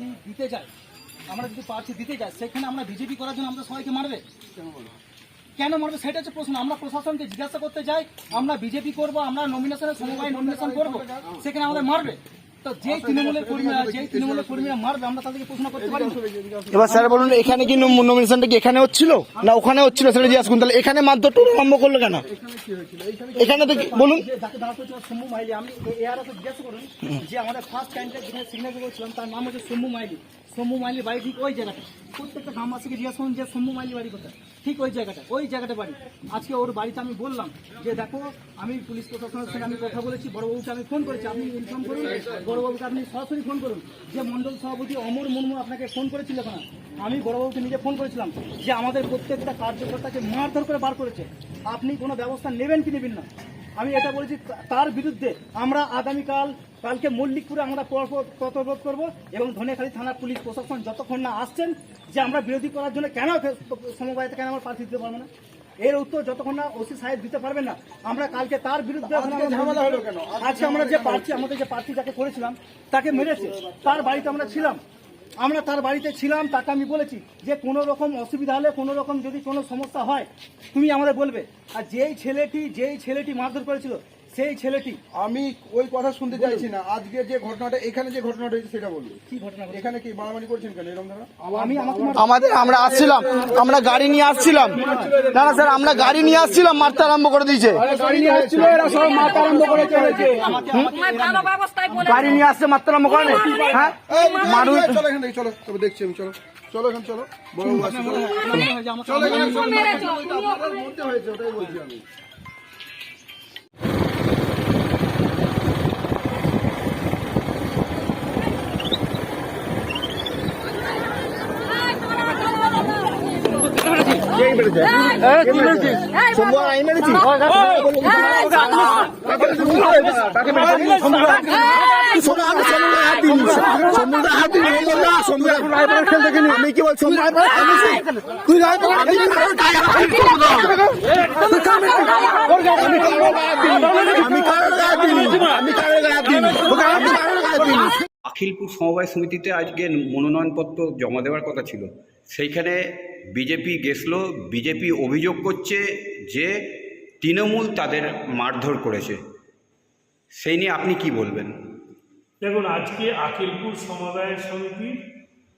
প্রার্থী দিতে যাই আমরা যদি প্রার্থী দিতে যাই সেখানে আমরা বিজেপি করার জন্য আমরা সবাইকে মারবে? কেন মারবে? সেটা হচ্ছে প্রশ্ন। আমরা প্রশাসনকে জিজ্ঞাসা করতে যাই আমরা বিজেপি করব আমরা নমিনেশনের সমবায় নমিনেশন করব সেখানে আমাদের মারবে। তো যেই তৃণমূলের কর্মীরা যেই তৃণমূলের কর্মীরা মারবে আমরা তাদেরকে প্রশ্ন করতে পারি না। এবার স্যার বলুন এখানে কি নমিনেশনটা কি এখানে হচ্ছিল? না ওখানে হচ্ছিল সেটা জিজ্ঞাসা করুন। তাহলে এখানে মারধরটা আরম্ভ করল কেন? এখানে তো বলুন। যে আমাদের ফার্স্ট যেখানে সিগনেচার করেছিলাম তার নাম হচ্ছে শম্ভু মাইলি। শম্ভু মাইলি বাড়ি ঠিক ওই জায়গাটা। প্রত্যেকটা গ্রামবাসীকে জিজ্ঞাসা করুন যে শম্ভু মাইলি বাড়ি কোথায়? ঠিক ওই জায়গাটা ওই জায়গাটা বাড়ি। আজকে ওর বাড়িতে আমি বললাম যে, দেখো, আমি পুলিশ প্রশাসনের সঙ্গে আমি কথা বলেছি বড়বাবুকে আমি ফোন করেছি, আপনি ইনফর্ম করুন বড়বাবুকে আপনি সরাসরি ফোন করুন। যে মন্ডল সভাপতি অমর মুর্মু আপনাকে ফোন করেছিল না আমি বড়বাবুকে নিজে ফোন করেছিলাম যে, আমাদের প্রত্যেকটা কার্যকর্তাকে মারধর করে বার করেছে। আপনি কোনো ব্যবস্থা নেবেন কি নেবেন না? আমি এটা বলেছি তার বিরুদ্ধে আমরা আগামীকাল কালকে মল্লিকপুরে আমরা পথরোধ করব এবং ধনেখালী থানার পুলিশ প্রশাসন যতক্ষণ না আসছেন যে আমরা বিরোধী করার জন্য কেন সমবায়তে কেন আমরা প্রার্থী দিতে পারব না? এর উত্তর যতক্ষণ না ওসি সাহেব দিতে পারবেন না আমরা কালকে তার বিরুদ্ধে আজকে আমরা যে প্রার্থী আমাদের যে প্রার্থী যাকে করেছিলাম তাকে মেরেছে তার বাড়িতে আমরা ছিলাম। আমরা তার বাড়িতে ছিলাম, তাকে আমি বলেছি যে কোনো রকম অসুবিধা হলে, কোনো রকম যদি কোনো সমস্যা হয়, তুমি আমাদের বলবে। আর যেই ছেলেটি যেই ছেলেটি মারধর করেছিল সেই ছেলেটি? আমি ওই কথা শুনতে চাইছি না। আজকে যে ঘটনাটা এখানে যে ঘটনাটা হয়েছে সেটা বলব কি ঘটনা এখানে কি মারামারি করছেন কেন? এরকম আমি আমাদের আমরা আসছিলাম। আমরা গাড়ি নিয়ে আসছিলাম। না না স্যার আমরা গাড়ি নিয়ে আসছিলাম মারতে আরম্ভ করে দিয়েছে। গাড়ি নিয়ে আসছিল এরা সব মাথা আরম্ভ করে চলেছে। গাড়ি নিয়ে আসছে মারতে আরম্ভ করে হ্যাঁ? মানুষ চলো এখান থেকে চলো। তবে দেখছি আমি চলো। চলো এখন চলো। বড় চলো। মনে চলো এখানে হয়েছে ওটাই বলছি আমি। আখিলপুর সমবায় সমিতিতে আজকে মনোনয়নপত্র জমা দেওয়ার কথা ছিল। সেইখানে বিজেপি গেছলো বিজেপি অভিযোগ করছে যে তৃণমূল তাদের মারধর করেছে। সেই নিয়ে আপনি কি বলবেন? দেখুন, আজকে আকিলপুর সমবায় সমিতির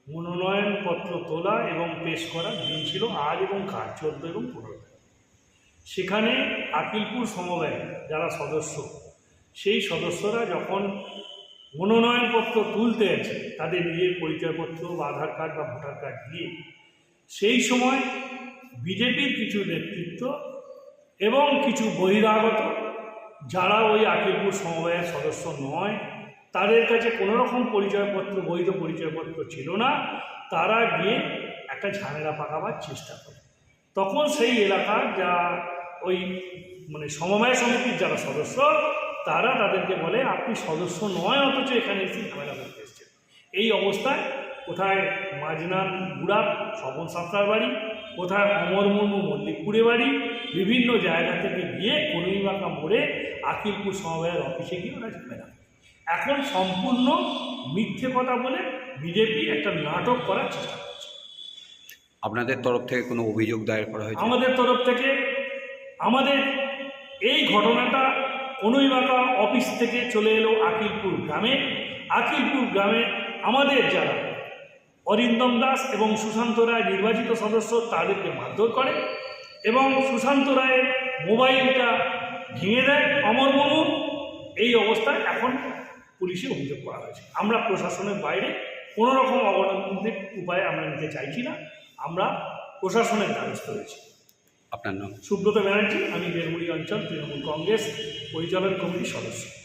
মনোনয়নপত্র তোলা এবং পেশ করার দিন ছিল আজ এবং কাল, চোদ্দ এবং পনেরো। সেখানে আকিলপুর সমবায় যারা সদস্য, সেই সদস্যরা যখন মনোনয়নপত্র তুলতে আছে তাদের নিজের পরিচয়পত্র বা আধার কার্ড বা ভোটার কার্ড দিয়ে সেই সময় বিজেপির কিছু নেতৃত্ব এবং কিছু বহিরাগত যারা ওই আকিলপুর সমবায়ের সদস্য নয়, তাদের কাছে কোনো রকম পরিচয়পত্র, বৈধ পরিচয়পত্র ছিল না। তারা গিয়ে একটা ঝামেলা পাকাবার চেষ্টা করে। তখন সেই এলাকার যা ওই মানে সমবায় সমিতির যারা সদস্য, তারা তাদেরকে বলে, আপনি সদস্য নয়, অথচ এখানে এসে ঝামেলা করতে এসছেন। এই অবস্থায় কোথায় মাঝনান বুড়া স্বপন সাঁতরার বাড়ি কোথায় অমর মুর্মু মল্লিকপুরে বাড়ি বিভিন্ন জায়গা থেকে গিয়ে কনুইবাঁকা মোড়ে আকিলপুর সমবায়ের অফিসে গিয়ে ওরা ঝামেলা। এখন সম্পূর্ণ মিথ্যে কথা বলে বিজেপি একটা নাটক করার চেষ্টা করছে। আপনাদের তরফ থেকে কোনো অভিযোগ দায়ের করা হয়েছে? আমাদের তরফ থেকে আমাদের এই ঘটনাটা অনুইবাকা অফিস থেকে চলে এলো আকিলপুর গ্রামে। আকিলপুর গ্রামে আমাদের যারা অরিন্দম দাস এবং সুশান্ত রায় নির্বাচিত সদস্য তাদেরকে মারধর করে এবং সুশান্ত রায়ের মোবাইলটা ভেঙে দেয় অমর মনু এই অবস্থায় এখন পুলিশে অভিযোগ করা হয়েছে। আমরা প্রশাসনের বাইরে কোনো রকম অবলম্বনের উপায় আমরা নিতে চাইছি না। আমরা প্রশাসনের দ্বারস্থ হয়েছি। আপনার নাম? সুব্রত ব্যানার্জি আমি বেলমুড়ি অঞ্চল তৃণমূল কংগ্রেস পরিচালন কমিটির সদস্য।